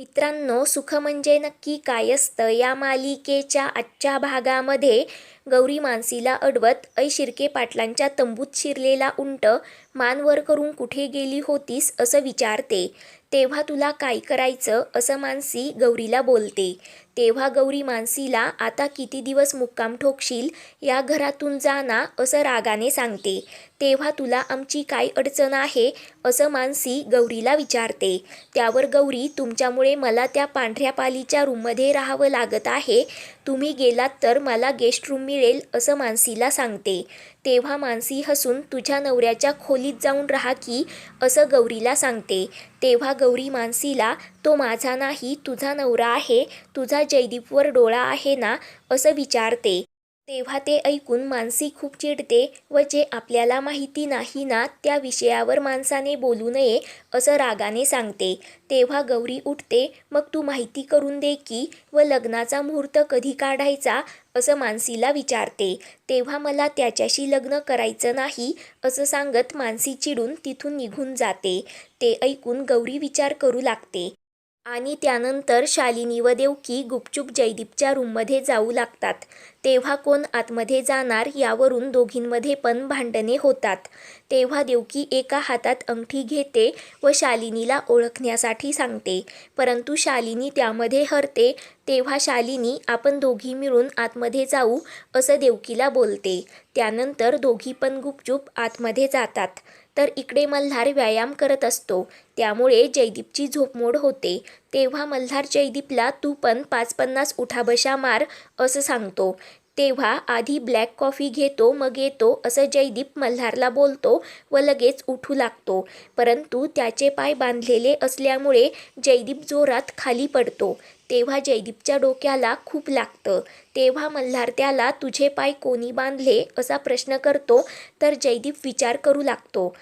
मित्रांनो सुख म्हणजे नक्की काय असतं? या मालिकेच्या आजच्या भागामध्ये गौरी मानसीला अडवत ऐ शिर्के पाटलांच्या तंबूत शिरलेला उंट मान वर करून कुठे गेली होतीस असं विचारते. तेव्हा तुला काय करायचं? असं मानसी गौरीला बोलते. तेव्हा गौरी मानसीला आता किती दिवस मुक्काम ठोकशील? या घरातून जा ना असं रागाने सांगते. तेव्हा तुला आमची काय अडचण आहे? असं मानसी गौरीला विचारते. त्यावर गौरी तुमच्यामुळे मला त्या पांढऱ्या पालीच्या रूममध्ये राहावं लागत आहे. तुम्ही गेलात तर मला गेस्ट रूम मिळेल असं मानसीला सांगते. तेव्हा मानसी हसून तुझ्या नवऱ्याच्या खोलीत जाऊन राहा की असं गौरीला सांगते. तेव्हा गौरी मानसीला तो माझा नाही तुझा नवरा आहे तुझा जयदीपवर डोळा आहे ना असं विचारते. तेव्हा ते ऐकून मानसी खूप चिडते व जे आपल्याला माहिती नाही ना त्या विषयावर माणसाने बोलू नये असं रागाने सांगते. तेव्हा गौरी उठते मग तू माहिती करून दे की व लग्नाचा मुहूर्त कधी काढायचा? असं मानसीला विचारते. तेव्हा मला त्याच्याशी लग्न करायचं नाही असं सांगत मानसी चिडून तिथून निघून जाते. ते ऐकून गौरी विचार करू लागते. आणि त्यानंतर शालिनी व देवकी गुपचूप जयदीपच्या रूममध्ये जाऊ लागतात. तेव्हा कोण आतमध्ये जाणार यावरून दोघींमध्ये पण भांडणे होतात. तेव्हा देवकी एका हातात अंगठी घेते व शालिनीला ओळखण्यासाठी सांगते. परंतु शालिनी त्यामध्ये हरते तेव्हा शालिनी आपण दोघी मिळून आतमध्ये जाऊ असं देवकीला बोलते. त्यानंतर दोघी पण गुपचूप आतमध्ये जातात. तर इकडे मल्हार व्यायाम करत असतो. त्यामुळे जयदीपची झोपमोड होते. तेव्हा मल्हार जयदीपला तू पण पाच पन्नास उठाबशा मार असं सांगतो. तेव्हा आधी ब्लॅक कॉफी घेतो मग येतो असं जयदीप मल्हारला बोलतो व लगेच उठू लागतो. परंतु त्याचे पाय बांधलेले असल्यामुळे जयदीप जोरात खाली पडतो. तेव्हा जयदीपच्या डोक्याला खूप लागतं. तेव्हा मल्हार त्याला तुझे पाय कोणी बांधले? असा प्रश्न करतो तर जयदीप विचार करू लागतो.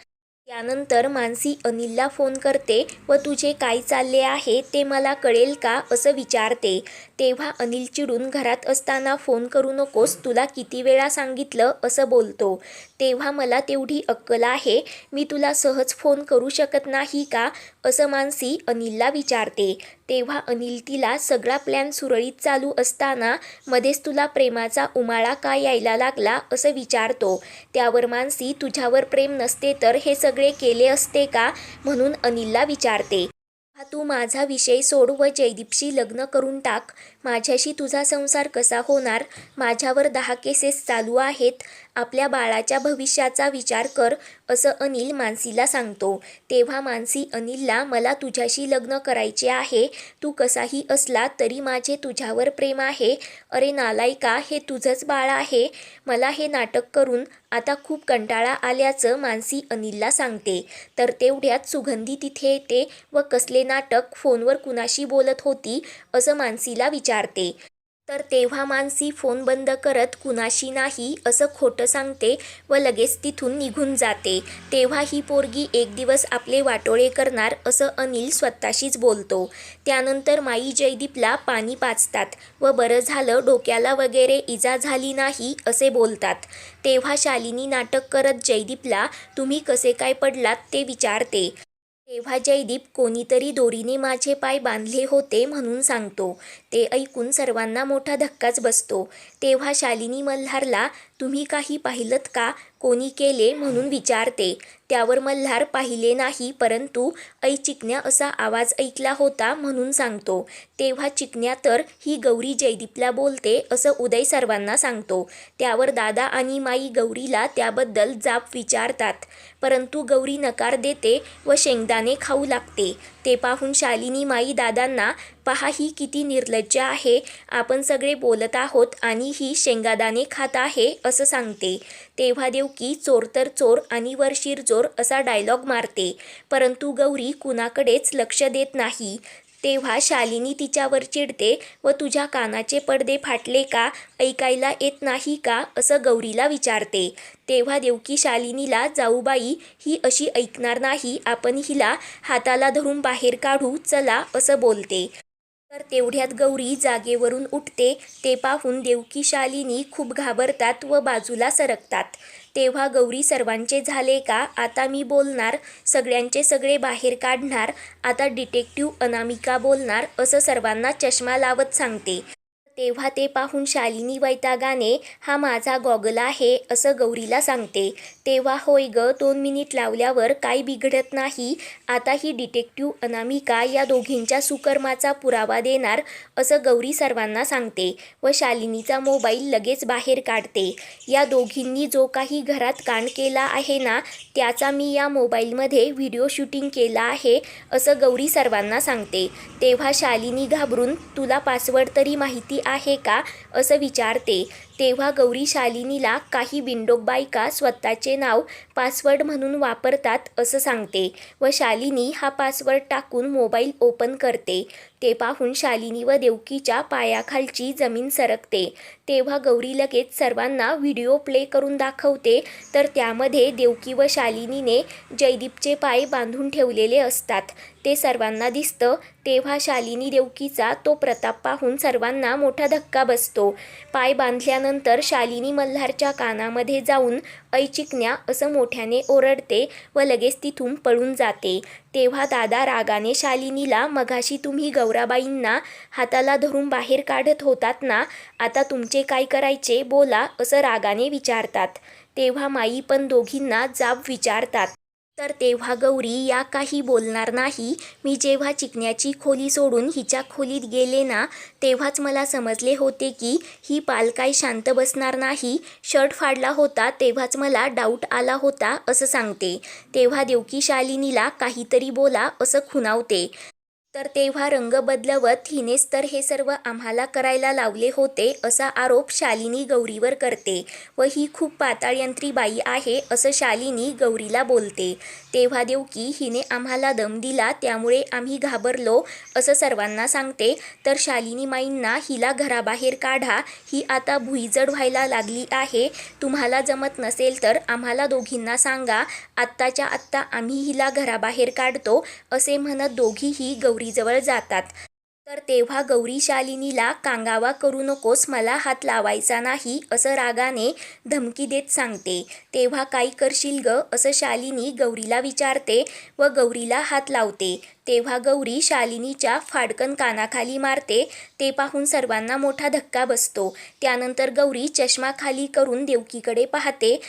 त्यानंतर मानसी अनिलला फोन करते व तुझे काय चालले आहे ते मला कळेल का? असं विचारते. तेव्हा अनिल चिडून घरात असताना फोन करू नकोस तुला किती वेळा सांगितलं असं बोलतो. तेव्हा मला तेवढी अक्कल आहे मी तुला सहज फोन करू शकत नाही का? असं मानसी अनिलला विचारते. तेव्हा अनिल तिला सगळा प्लॅन सुरळीत चालू असताना मध्येच तुला प्रेमाचा उमाळा का यायला लागला असं विचारतो. त्यावर मानसी तुझ्यावर प्रेम नसते तर हे सगळे केले असते का? म्हणून अनिलला विचारते. हा तू माझा विषय सोड व जयदीपशी लग्न करून टाक. माझ्याशी तुझा संसार कसा होणार? माझ्यावर दहा केसेस चालू आहेत. आपल्या बाळाच्या भविष्याचा विचार कर असं अनिल मानसीला सांगतो. तेव्हा मानसी अनिलला मला तुझ्याशी लग्न करायचे आहे. तू कसाही असला तरी माझे तुझ्यावर प्रेम आहे. अरे नालायका हे तुझंच बाळ आहे. मला हे नाटक करून आता खूप कंटाळा आल्याचं मानसी अनिलला सांगते. तर तेवढ्यात सुगंधी तिथे येते व कसले नाटक फोनवर कुणाशी बोलत होती असं मानसीला विचार विचारते. तर तेव्हा मानसी फोन बंद करत कुणाशी नाही असं खोटं सांगते व लगेच तिथून निघून जाते. तेव्हा ही पोरगी एक दिवस आपले वाटोळे करणार असं अनिल स्वतःशीच बोलतो. त्यानंतर माई जयदीपला पाणी पाचतात व बरं झालं डोक्याला वगैरे इजा झाली नाही असे बोलतात. तेव्हा शालिनी नाटक करत जयदीपला तुम्ही कसे काय पडलात? ते विचारते. तेव्हा जयदीप कोणीतरी दोरीने माझे पाय बांधले होते म्हणून सांगतो. ते ऐकून सर्वांना मोठा धक्काच बसतो. तेव्हा शालिनी मल्हारला तुम्ही काही पाहिलत का? कोणी केले? म्हणून विचारते. त्यावर मल्हार पाहिले नाही परंतु ऐ चिकण्या असा आवाज ऐकला होता म्हणून सांगतो. तेव्हा चिकण्या तर ही गौरी जयदीपला बोलते असं उदय सर्वांना सांगतो. त्यावर दादा आणि माई गौरीला त्याबद्दल जाप विचारतात. परंतु गौरी नकार देते व शेंगदाणे खाऊ लागते. ते पाहून शालिनी माई दादांना पहा ही किती निर्लज्ज आहे. आपण सगळे बोलत आहोत आणि ही शेंगादाणे खात आहे असं सांगते. तेव्हा देवकी चोर तर चोर आणि वर शिरजोर असा डायलॉग मारते. परंतु गौरी कुणाकडेच लक्ष देत नाही. तेव्हा शालिनी तिच्यावर चिडते व तुझ्या कानाचे पडदे फाटले का? ऐकायला येत नाही का? असं गौरीला विचारते. तेव्हा देवकी शालिनीला जाऊबाई ही अशी ऐकणार नाही. आपण हिला हाताला धरून बाहेर काढू चला असं बोलते. तर तेवढ्यात गौरी जागेवरून उठते. ते पाहून देवकी शालिनी खूप घाबरतात व बाजूला सरकतात. तेव्हा गौरी सर्वांचे झाले का? आता मी बोलणार. सगळ्यांचे सगळे बाहेर काढणार. आता डिटेक्टिव्ह अनामिका बोलणार. असं सर्वांना चष्मा लावत सांगते. तेव्हा ते पाहून शालिनी वैतागाने हा माझा गॉगल आहे असं गौरीला सांगते. तेव्हा होय ग दोन मिनिट लावल्यावर काही बिघडत नाही आता ही डिटेक्टिव्ह अनामिका या दोघींच्या सुकर्माचा पुरावा देणार असं गौरी सर्वांना सांगते व शालिनीचा मोबाईल लगेच बाहेर काढते. या दोघींनी जो काही घरात कांड केला आहे ना त्याचा मी या मोबाईलमध्ये व्हिडिओ शूटिंग केला आहे असं गौरी सर्वांना सांगते. तेव्हा शालिनी घाबरून तुला पासवर्ड तरी माहिती आहे का? असं विचारते. तेव्हा गौरी शालिनीला काही विंडोक बायका स्वतःचे नाव पासवर्ड म्हणून वापरतात असं सांगते व शालिनी हा पासवर्ड टाकून मोबाईल ओपन करते. ते पाहून शालिनी व देवकीच्या पायाखालची जमीन सरकते. तेव्हा गौरी लगेच सर्वांना व्हिडिओ प्ले करून दाखवते. तर त्यामध्ये देवकी व शालिनीने जयदीपचे पाय बांधून ठेवलेले असतात. ते सर्वांना दिसतं. तेव्हा शालिनी देवकीचा तो प्रताप पाहून सर्वांना मोठा धक्का बसतो. पाय बांधल्यानंतर शालिनी मल्हारच्या कानामध्ये जाऊन ऐचिकण्या असं मोठ्याने ओरडते व लगेच तिथून पळून जाते. तेव्हा दादा रागाने शालिनीला मघाशी तुम्ही सौराबाईंना हाताला धरून बाहेर काढत होतात ना आता तुमचे काय करायचे? बोला असं रागाने विचारतात. तेव्हा माई पण दोघींना जाब विचारतात. तर तेव्हा गौरी या काही बोलणार नाही. मी जेव्हा चिकण्याची खोली सोडून हिच्या खोलीत गेले ना तेव्हाच मला समजले होते की ही पाल काय शांत बसणार नाही. शर्ट फाडला होता तेव्हाच मला डाऊट आला होता असं सांगते. तेव्हा देवकी शालिनीला काहीतरी बोला असं खुनावते तर तेव्हा रंग बदलवत हिनेच तर हे सर्व आम्हाला करायला लावले होते असा आरोप शालिनी गौरीवर करते. व ही खूप पाताळयंत्री बाई आहे असं शालिनी गौरीला बोलते. तेव्हा देवकी हिने आम्हाला दम दिला त्यामुळे आम्ही घाबरलो असं सर्वांना सांगते. तर शालिनी माईंना हिला घराबाहेर काढा ही आता भुईजड व्हायला लागली आहे. तुम्हाला जमत नसेल तर आम्हाला दोघींना सांगा आत्ताच्या आत्ता आम्ही हिला घराबाहेर काढतो असे म्हणत दोघीही गौरी गौरीजवळ जातात. तर तेव्हा गौरी शालिनीला कांगावा करू नकोस मला हात लावायचा नाही असं रागाने धमकी देत सांगते. तेव्हा काय करशील ग? असं शालिनी गौरीला विचारते व गौरीला हात लावते. तेव्हा गौरी शालिनीच्या फाडकन कानाखाली मारते. ते पाहून सर्वांना मोठा धक्का बसतो. त्यानंतर गौरी चष्मा खाली करून देवकीकडे पाहते.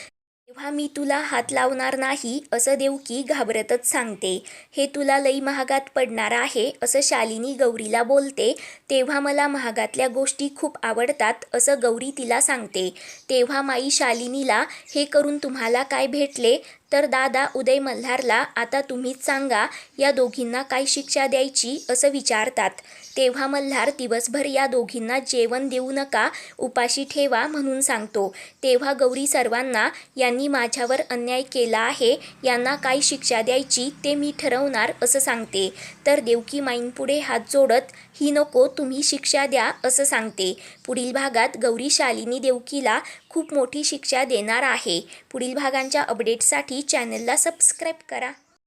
तेव्हा मी तुला हात लावणार नाही असं देवकी घाबरतच सांगते. हे तुला लई महागात पडणार आहे असं शालिनी गौरीला बोलते. तेव्हा मला महागातल्या गोष्टी खूप आवडतात असं गौरी तिला सांगते. तेव्हा माई शालिनीला हे करून तुम्हाला काय भेटले? तर दादा उदय मल्हारला आता तुम्हीच सांगा या दोघींना काय शिक्षा द्यायची असं विचारतात. तेव्हा मल्हार दिवसभर या दोघींना जेवण देऊ नका उपाशी ठेवा म्हणून सांगतो. तेव्हा गौरी सर्वांना यांनी माझ्यावर अन्याय केला आहे यांना काय शिक्षा द्यायची ते मी ठरवणार असं सांगते. तर देवकी माईंपुढे हात जोडत ही नको तुम्ही शिक्षा द्या असं सांगते. पुढील भागात गौरी शालिनी देवकीला खूप मोठी शिक्षा देणार आहे. पुढील भागांच्या अपडेटसाठी चॅनलला सबस्क्राईब करा.